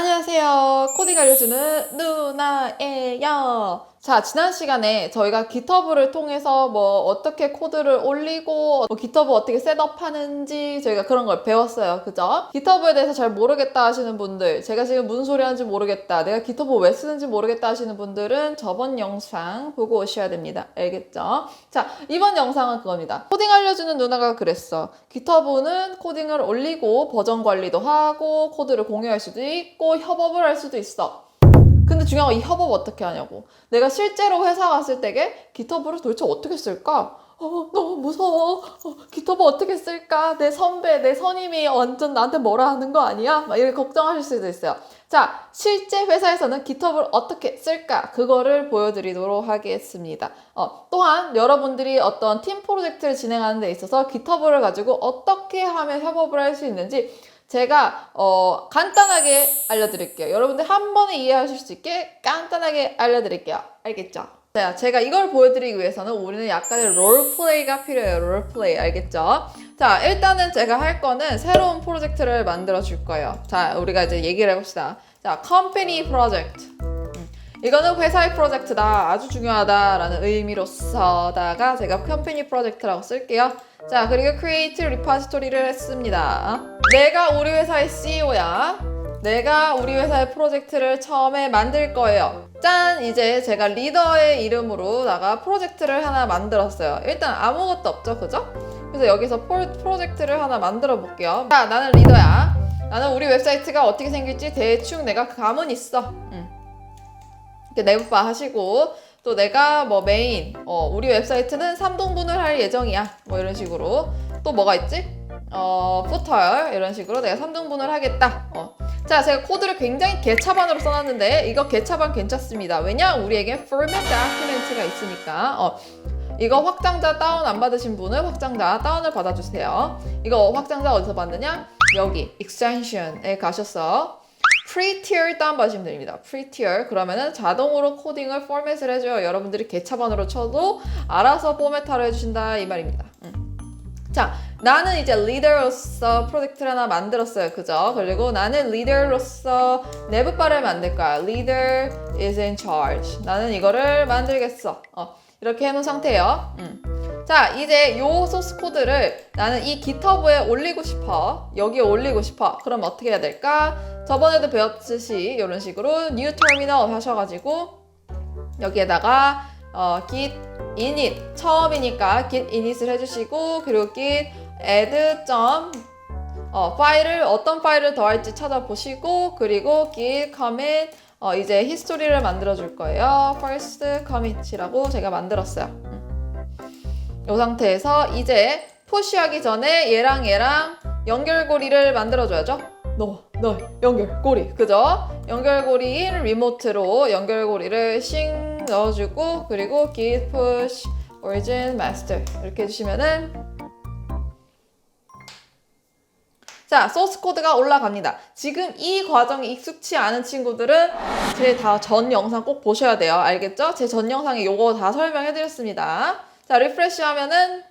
안녕하세요. 코딩 알려주는 누나예요. 자, 지난 시간에 저희가 GitHub를 통해서 뭐 어떻게 코드를 올리고 뭐 GitHub 어떻게 셋업하는지 저희가 그런 걸 배웠어요. 그죠? GitHub에 대해서 잘 모르겠다 하시는 분들, 제가 지금 무슨 소리 하는지 모르겠다, 내가 GitHub 왜 쓰는지 모르겠다 하시는 분들은 저번 영상 보고 오셔야 됩니다. 알겠죠? 자, 이번 영상은 그겁니다. 코딩 알려주는 누나가 그랬어. GitHub는 코딩을 올리고 버전 관리도 하고 코드를 공유할 수도 있고 협업을 할 수도 있어. 근데 중요한 건 이 협업 어떻게 하냐고. 내가 실제로 회사 갔을 때게 GitHub를 도대체 어떻게 쓸까? 어, 너무 무서워. 어, GitHub 어떻게 쓸까? 내 선배, 내 선임이 완전 나한테 뭐라 하는 거 아니야? 막 이렇게 걱정하실 수도 있어요. 자, 실제 회사에서는 GitHub을 어떻게 쓸까? 그거를 보여드리도록 하겠습니다. 어, 또한 여러분들이 어떤 팀 프로젝트를 진행하는 데 있어서 GitHub를 가지고 어떻게 하면 협업을 할 수 있는지 제가 어, 간단하게 알려드릴게요. 여러분들 한 번에 이해하실 수 있게 간단하게 알려드릴게요. 알겠죠? 자, 제가 이걸 보여드리기 위해서는 우리는 약간의 롤플레이가 필요해요. 롤플레이. 알겠죠? 자, 일단은 제가 할 거는 새로운 프로젝트를 만들어 줄 거예요. 자, 우리가 이제 얘기를 해봅시다. 자, 컴퍼니 프로젝트. 이거는 회사의 프로젝트다. 아주 중요하다라는 의미로서다가 제가 컴퍼니 프로젝트라고 쓸게요. 자, 그리고 create repository를 했습니다. 내가 우리 회사의 CEO야. 내가 우리 회사의 프로젝트를 처음에 만들 거예요. 짠! 이제 제가 리더의 이름으로다가 프로젝트를 하나 만들었어요. 일단 아무것도 없죠, 그죠? 그래서 여기서 프로, 프로젝트를 하나 만들어 볼게요. 자, 나는 리더야. 나는 우리 웹사이트가 어떻게 생길지 대충 내가 감은 있어. 응. 이렇게 내부바 하시고 또 내가 뭐 메인 어, 우리 웹사이트는 3동분을 할 예정이야. 뭐 이런 식으로. 또 뭐가 있지? 어 푸터 이런 식으로 내가 3등분을 하겠다. 어. 자 제가 코드를 굉장히 개차반으로 써놨는데 이거 개차반 괜찮습니다. 왜냐? 우리에게 format document가 있으니까. 어. 이거 확장자 다운 안 받으신 분은 확장자 다운을 받아주세요. 이거 확장자 어디서 받느냐? 여기 extension에 가셔서 프리티어 다운받으시면 됩니다. 프리티어 그러면은 자동으로 코딩을 포맷을 해줘요. 여러분들이 개차반으로 쳐도 알아서 포맷하러 해주신다 이 말입니다. 음. 자, 나는 이제 리더로서 프로젝트를 하나 만들었어요. 그죠? 그리고 나는 리더로서 내부바를 만들 거야. Leader is in charge. 나는 이거를 만들겠어. 어, 이렇게 해놓은 상태예요. 음. 자, 이제 요 소스 코드를 나는 이 GitHub에 올리고 싶어. 여기에 올리고 싶어. 그럼 어떻게 해야 될까? 저번에도 배웠듯이 이런 식으로 new terminal 하셔가지고 여기에다가 어, git init 처음이니까 git init을 해주시고 그리고 git add 점 어, 파일을 어떤 파일을 더할지 찾아보시고 그리고 git commit 어, 이제 히스토리를 만들어 줄 거예요. first commit이라고 제가 만들었어요. 음. 이 상태에서 이제 푸시하기 전에 얘랑 얘랑 연결고리를 만들어 줘야죠. 너, 너, 연결고리. 그죠? 연결고리인 리모트로 연결고리를 싱 넣어주고, 그리고 git push origin master. 이렇게 해주시면은. 자, 소스 코드가 올라갑니다. 지금 이 과정이 익숙치 않은 친구들은 제 다 전 영상 꼭 보셔야 돼요. 알겠죠? 제 전 영상에 요거 다 설명해 드렸습니다. 자, 리프레시 하면은,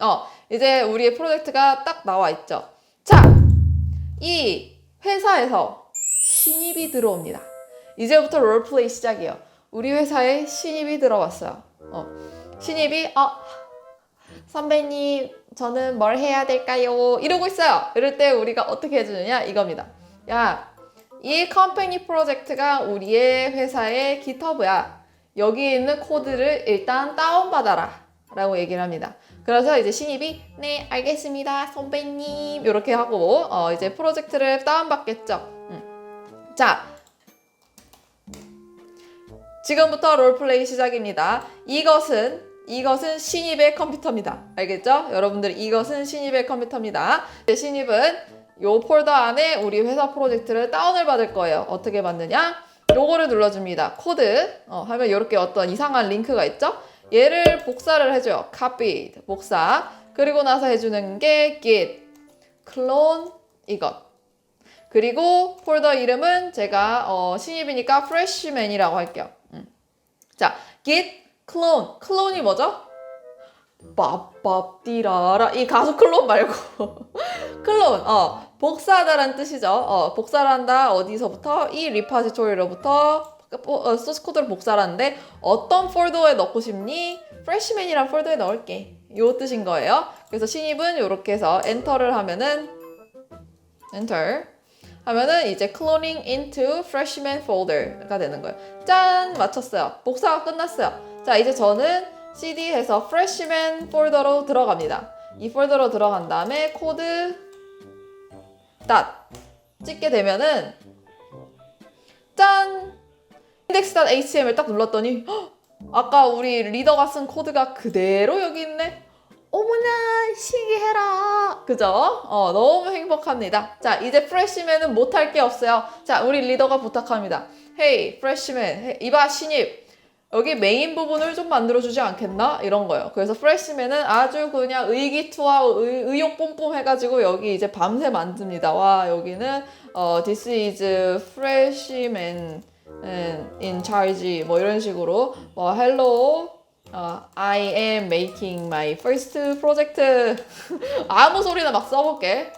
어, 이제 우리의 프로젝트가 딱 나와 있죠. 자, 이 회사에서 신입이 들어옵니다. 이제부터 롤플레이 시작이에요. 우리 회사에 신입이 들어왔어요. 어, 신입이 어, 선배님 저는 뭘 해야 될까요? 이러고 있어요. 이럴 때 우리가 어떻게 해주느냐 이겁니다. 야, 이 컴퍼니 프로젝트가 우리의 회사의 GitHub야. 여기 있는 코드를 일단 다운받아라. 라고 얘기를 합니다. 그래서 이제 신입이 네 알겠습니다 선배님 이렇게 하고 어, 이제 프로젝트를 다운받겠죠. 음. 자 지금부터 롤플레이 시작입니다. 이것은 이것은 신입의 컴퓨터입니다. 알겠죠? 여러분들 이것은 신입의 컴퓨터입니다. 신입은 요 폴더 안에 우리 회사 프로젝트를 다운을 받을 거예요. 어떻게 받느냐? 요거를 눌러줍니다. 코드 어, 하면 이렇게 어떤 이상한 링크가 있죠? 얘를 복사를 해줘요. copy 복사. 그리고 나서 해주는 게 git clone 이것. 그리고 폴더 이름은 제가 어, 신입이니까 freshman이라고 할게요. 음. 자, git clone. 클론이 뭐죠? 빠빠띠라라 이 가수 클론 말고 클론 어 복사하다란 뜻이죠. 어, 복사를 한다. 어디서부터? 이 리파지토리로부터 어, 소스 코드를 복사를 하는데 어떤 폴더에 넣고 싶니? 프레시맨이란 폴더에 넣을게. 요 뜻인 거예요. 그래서 신입은 이렇게 해서 엔터를 하면은 엔터 하면은 이제 cloning into freshman folder가 되는 거예요. 짠! 맞췄어요. 복사가 끝났어요. 자, 이제 저는 CD에서 freshman 폴더로 들어갑니다. 이 폴더로 들어간 다음에 코드 닷 찍게 되면은 짠! index.html 딱 눌렀더니 헉! 아까 우리 리더가 쓴 코드가 그대로 여기 있네. 어머나 신기해라 그죠? 어 너무 행복합니다 자 이제 프레시맨은 못할 게 없어요 자 우리 리더가 부탁합니다 헤이 프레시맨 이봐 신입 여기 메인 부분을 좀 만들어주지 않겠나? 이런 거예요 그래서 프레시맨은 아주 그냥 의기투하 의, 의욕 뿜뿜 해가지고 여기 이제 밤새 만듭니다 와 여기는 어 this is freshman in charge 뭐 이런 식으로 뭐 hello 어, I am making my first project. 아무 소리나 막 써볼게.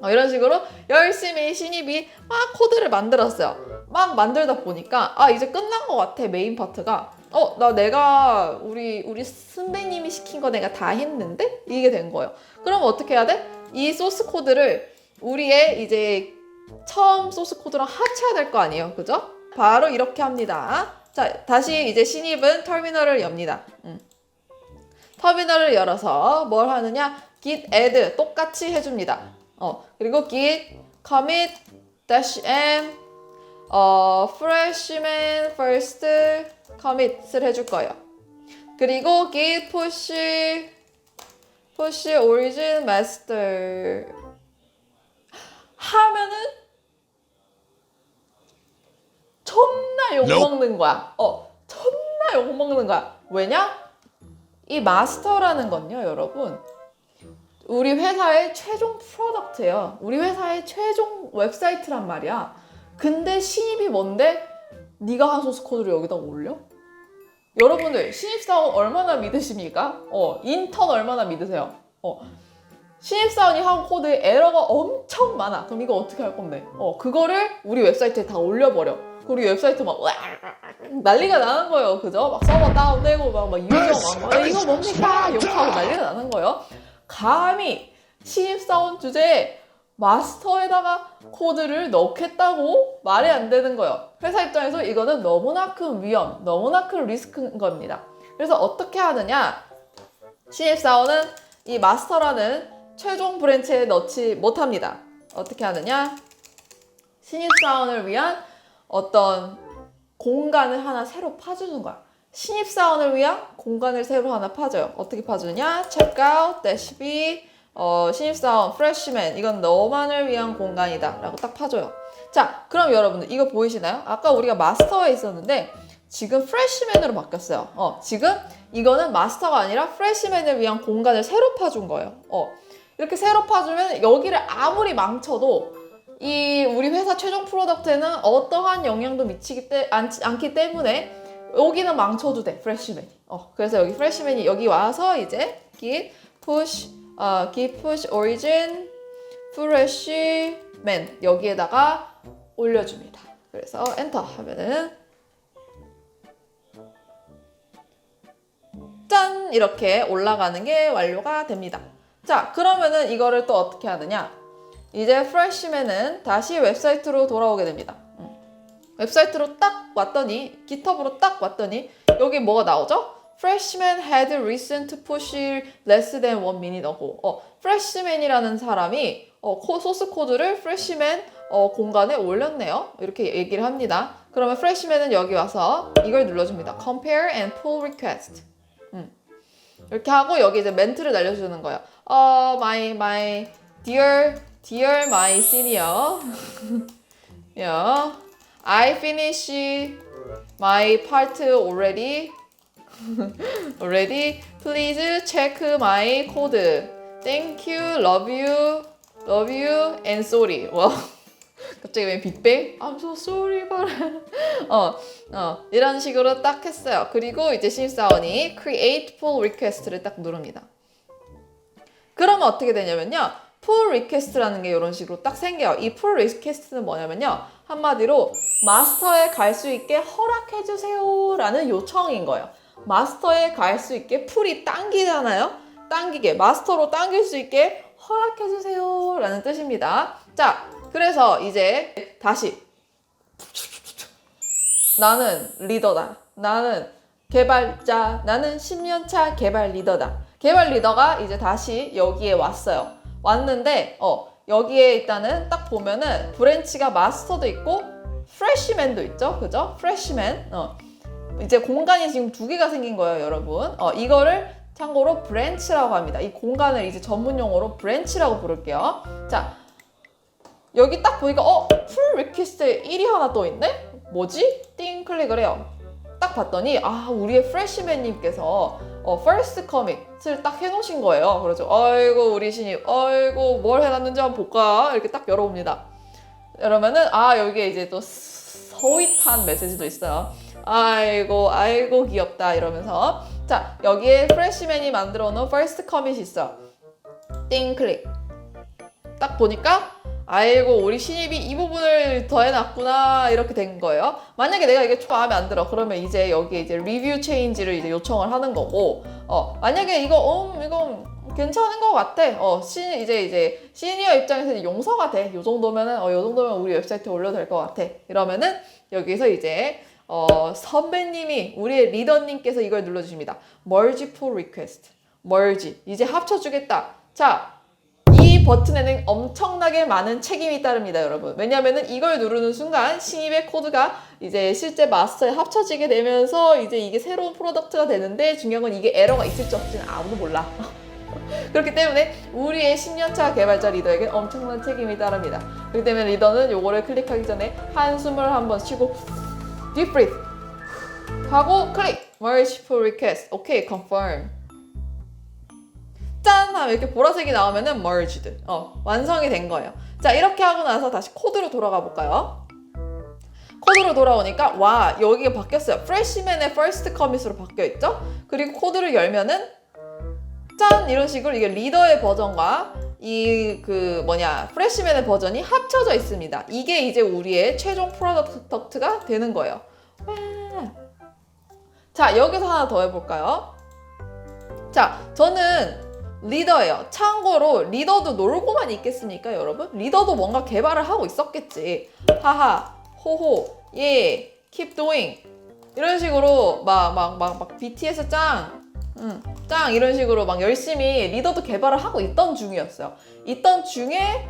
어, 이런 식으로 열심히 신입이 막 코드를 만들었어요. 막 만들다 보니까 아 이제 끝난 것 같아 메인 파트가. 어 나 내가 우리 우리 선배님이 시킨 거 내가 다 했는데 이게 된 거예요. 그럼 어떻게 해야 돼? 이 소스 코드를 우리의 이제 처음 소스 코드랑 합쳐야 될 거 아니에요, 그죠? 바로 이렇게 합니다. 자, 다시 이제 신입은 터미널을 엽니다. 음. 터미널을 열어서 뭘 하느냐? git add 똑같이 해줍니다. 어, 그리고 git commit dash m 어, freshman first commit을 해줄 거예요. 그리고 git push push origin master 하면은 존나 욕먹는 거야. 어, 존나 욕먹는 거야. 왜냐? 이 마스터라는 건요, 여러분. 우리 회사의 최종 프로덕트예요. 우리 회사의 최종 웹사이트란 말이야. 근데 신입이 뭔데? 네가 한 소스 코드를 여기다 올려? 여러분들 신입사원 얼마나 믿으십니까? 어, 인턴 얼마나 믿으세요? 어, 신입사원이 한 코드에 에러가 엄청 많아. 그럼 이거 어떻게 할 건데? 어, 그거를 우리 웹사이트에 다 올려버려. 우리 웹사이트 막 으악 난리가 나는 거예요. 그죠? 막 서버 다운되고 막, 막 유저 막, 막 이거 뭡니까? 욕하고 난리가 나는 거예요. 감히 신입사원 주제에 마스터에다가 코드를 넣겠다고 말이 안 되는 거예요. 회사 입장에서 이거는 너무나 큰 위험, 너무나 큰 리스크인 겁니다. 그래서 어떻게 하느냐? 신입사원은 이 마스터라는 최종 브랜치에 넣지 못합니다. 어떻게 하느냐? 신입사원을 위한 어떤 공간을 하나 새로 파주는 거야. 신입사원을 위한 공간을 새로 하나 파줘요. 어떻게 파주냐? checkout, dash b, 어, 신입사원, freshman, 이건 너만을 위한 공간이다. 라고 딱 파줘요. 자, 그럼 여러분들, 이거 보이시나요? 아까 우리가 마스터에 있었는데, 지금 freshman으로 바뀌었어요. 어, 지금 이거는 마스터가 아니라 freshman을 위한 공간을 새로 파준 거예요. 어, 이렇게 새로 파주면 여기를 아무리 망쳐도 이 우리 회사 최종 프로덕트에는 어떠한 영향도 미치기 때, 않, 않기 때문에 여기는 망쳐도 돼 프레시맨이 어 그래서 여기 프레시맨이 여기 와서 이제 git push 어 git push origin freshman 여기에다가 올려줍니다 그래서 엔터 하면은 짠 이렇게 올라가는 게 완료가 됩니다 자 그러면은 이거를 또 어떻게 하느냐 이제 프레시맨은 다시 웹사이트로 돌아오게 됩니다. 음. 웹사이트로 딱 왔더니 GitHub으로 딱 왔더니 여기 뭐가 나오죠? Freshman had recent push less than one minute ago. 어, Freshman이라는 사람이 어, 코, 소스 코드를 Freshman 어, 공간에 올렸네요. 이렇게 얘기를 합니다. 그러면 Freshman은 여기 와서 이걸 눌러줍니다. Compare and pull request. 음. 이렇게 하고 여기 이제 멘트를 날려주는 거예요. 어, my my dear Dear my senior, yeah, I finish my part already. Already. Please check my code. Thank you, love you, love you, and sorry. 와, 갑자기 왜 빅뱅? I'm so sorry, but 어, 어 이런 식으로 딱 했어요. 그리고 이제 신입사원이 create pull request를 딱 누릅니다. 그러면 어떻게 되냐면요. pull request라는 게 이런 식으로 딱 생겨요. 이 pull request는 뭐냐면요. 한마디로 마스터에 갈 수 있게 허락해 주세요라는 요청인 거예요. 마스터에 갈 수 있게 풀이 당기잖아요. 당기게 마스터로 당길 수 있게 허락해 주세요 라는 뜻입니다. 자, 그래서 이제 다시 나는 리더다. 나는 개발자. 나는 10년차 개발 리더다. 개발 리더가 이제 다시 여기에 왔어요. 왔는데 어 여기에 일단은 딱 보면은 브랜치가 마스터도 있고 프레시맨도 있죠. 그죠? 프레시맨. 어. 이제 공간이 지금 두 개가 생긴 거예요, 여러분. 어, 이거를 참고로 브랜치라고 합니다. 이 공간을 이제 전문 용어로 브랜치라고 부를게요. 자, 여기 딱 보니까 어, 풀 리퀘스트에 1이 하나 또 있네? 뭐지? 띵 클릭을 해요. 딱 봤더니 아, 우리의 프레시맨 님께서 어, first commit을 딱 해놓으신 거예요. 그래서 아이고 우리 신입, 아이고 뭘 해놨는지 한번 볼까? 이렇게 딱 열어봅니다. 이러면은 아 여기에 이제 또 서윗한 메시지도 있어요. 아이고 아이고 귀엽다 이러면서 자 여기에 프레시맨이 만들어 놓은 first commit 있어. 띵 클릭. 딱 보니까 아이고 우리 신입이 이 부분을 더해놨구나 이렇게 된 거예요. 만약에 내가 이게 좀 마음에 안 들어 그러면 이제 여기에 이제 리뷰 체인지를 이제 요청을 하는 거고 어 만약에 이거 음 이거 괜찮은 것 같아. 어 시, 이제 이제 시니어 입장에서 용서가 돼. 요 정도면은 어요 정도면 우리 웹사이트에 올려도 될 것 같아. 이러면은 여기서 이제 어 선배님이 우리의 리더님께서 이걸 눌러주십니다. merge pull request. merge 이제 합쳐주겠다. 자. 이 버튼에는 엄청나게 많은 책임이 따릅니다, 여러분. 왜냐면은 이걸 누르는 순간 신입의 코드가 이제 실제 마스터에 합쳐지게 되면서 이제 이게 새로운 프로덕트가 되는데 중요한 건 이게 에러가 있을지 없을지는 아무도 몰라. 그렇기 때문에 우리의 10년차 개발자 리더에게 엄청난 책임이 따릅니다. 그렇기 때문에 리더는 요거를 클릭하기 전에 한숨을 한번 쉬고 deep breath 하고 클릭 pull request 오케이 confirm 짠 하면 이렇게 보라색이 나오면은 merged 어 완성이 된 거예요. 자 이렇게 하고 나서 다시 코드로 돌아가 볼까요? 코드로 돌아오니까 와 여기가 바뀌었어요. 프레시맨의 first commit으로 바뀌어 있죠? 그리고 코드를 열면은 짠 이런 식으로 이게 리더의 버전과 이 그 뭐냐 프레시맨의 버전이 합쳐져 있습니다. 이게 이제 우리의 최종 프로덕트가 되는 거예요. 와. 자 여기서 하나 더 해볼까요? 자 저는 리더예요. 참고로 리더도 놀고만 있겠습니까, 여러분? 리더도 뭔가 개발을 하고 있었겠지. 하하, 호호, 예, keep doing 이런 식으로 막 막 막 막 BTS 짱, 응, 짱 이런 식으로 막 열심히 리더도 개발을 하고 있던 중이었어요. 있던 중에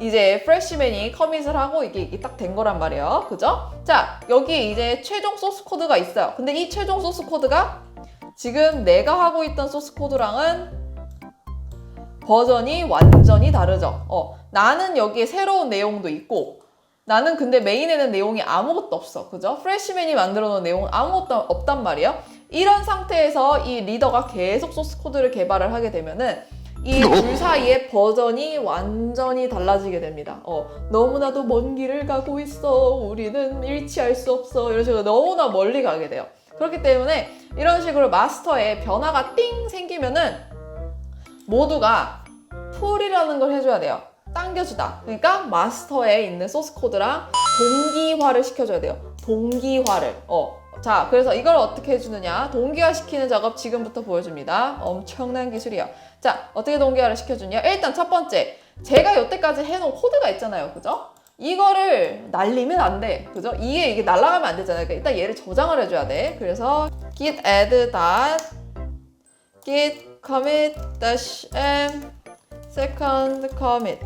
이제 프레시맨이 커밋을 하고 이게, 이게 딱 된 거란 말이에요. 그죠? 자, 여기 이제 최종 소스 코드가 있어요. 근데 이 최종 소스 코드가 지금 내가 하고 있던 소스 코드랑은 버전이 완전히 다르죠. 어, 나는 여기에 새로운 내용도 있고, 나는 근데 메인에는 내용이 아무것도 없어. 그죠? 프레시맨이 만들어 놓은 내용은 아무것도 없단 말이에요. 이런 상태에서 이 리더가 계속 소스 코드를 개발을 하게 되면은 이 둘 사이의 버전이 완전히 달라지게 됩니다. 어, 너무나도 먼 길을 가고 있어. 우리는 일치할 수 없어. 이런 식으로 너무나 멀리 가게 돼요. 그렇기 때문에 이런 식으로 마스터에 변화가 띵 생기면은 모두가 풀이라는 걸 해줘야 돼요. 당겨주다. 그러니까 마스터에 있는 소스 코드랑 동기화를 시켜줘야 돼요. 동기화를. 어. 자, 그래서 이걸 어떻게 해주느냐. 동기화 시키는 작업 지금부터 보여줍니다. 엄청난 기술이에요. 자, 어떻게 동기화를 시켜주냐. 일단 첫 번째. 제가 여태까지 해놓은 코드가 있잖아요. 그죠? 이거를 날리면 안 돼. 그죠? 이게, 이게 날아가면 안 되잖아요. 그러니까 일단 얘를 저장을 해줘야 돼. 그래서 git add git commit dash m second commit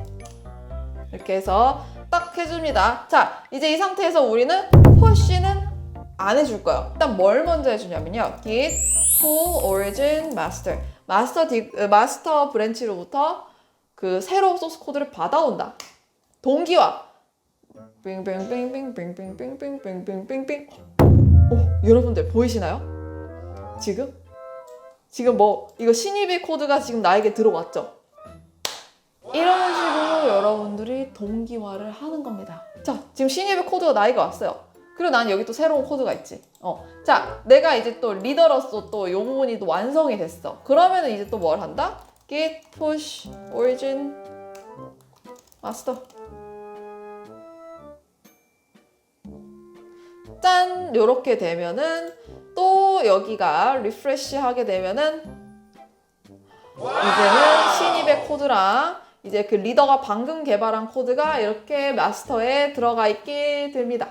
이렇게 해서 딱 해줍니다. 자, 이제 이 상태에서 우리는 push는 안 해줄 거예요. 일단 뭘 먼저 해주냐면요. git pull origin master 마스터 디, 어, 마스터 브랜치로부터 그 새로운 소스 코드를 받아온다. 동기화 빙빙빙빙빙빙빙빙빙빙빙 어, 여러분들 보이시나요? 지금? 지금 뭐 이거 신입의 코드가 지금 나에게 들어왔죠? 이런 식으로 여러분들이 동기화를 하는 겁니다. 자, 지금 신입의 코드가 나에게 왔어요. 그리고 난 여기 또 새로운 코드가 있지. 어. 자, 내가 이제 또 리더로서 또이 부분이 또 완성이 됐어. 그러면은 이제 또 뭘 한다? git push origin master 짠 요렇게 되면은 또 여기가 리프레시 하게 되면은 이제는 신입의 코드랑 이제 그 리더가 방금 개발한 코드가 이렇게 마스터에 들어가 있게 됩니다.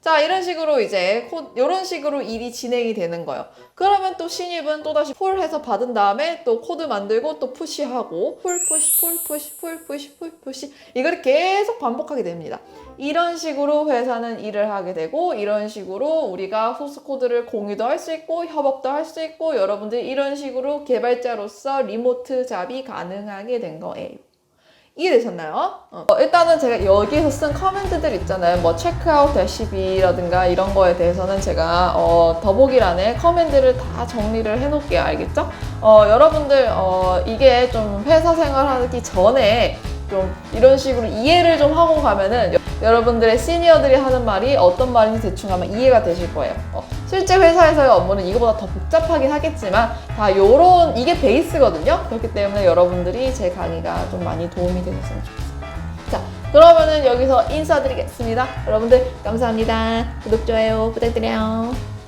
어. 자, 이런 식으로 이제 코, 이런 식으로 일이 진행이 되는 거예요. 그러면 또 신입은 또다시 폴 해서 받은 다음에 또 코드 만들고 또 푸시하고 폴 푸시 폴 푸시 폴 푸시 폴 푸시 이걸 계속 반복하게 됩니다. 이런 식으로 회사는 일을 하게 되고 이런 식으로 우리가 소스 코드를 공유도 할 수 있고 협업도 할 수 있고 여러분들 이런 식으로 개발자로서 리모트 잡이 가능하게 된 거예요. 이해되셨나요? 어, 일단은 제가 여기에서 쓴 커맨드들 있잖아요. 뭐 체크아웃 대시비라든가 이런 거에 대해서는 제가 어, 더보기란에 커맨드를 다 정리를 해놓을게요. 알겠죠? 어, 여러분들 어, 이게 좀 회사 생활하기 전에 좀 이런 식으로 이해를 좀 하고 가면은 여- 여러분들의 시니어들이 하는 말이 어떤 말인지 대충 하면 이해가 되실 거예요. 어, 실제 회사에서의 업무는 이거보다 더 복잡하긴 하겠지만 다 요런 이게 베이스거든요. 그렇기 때문에 여러분들이 제 강의가 좀 많이 도움이 되셨으면 좋겠어요. 자, 그러면은 여기서 인사드리겠습니다. 여러분들 감사합니다. 구독, 좋아요 부탁드려요.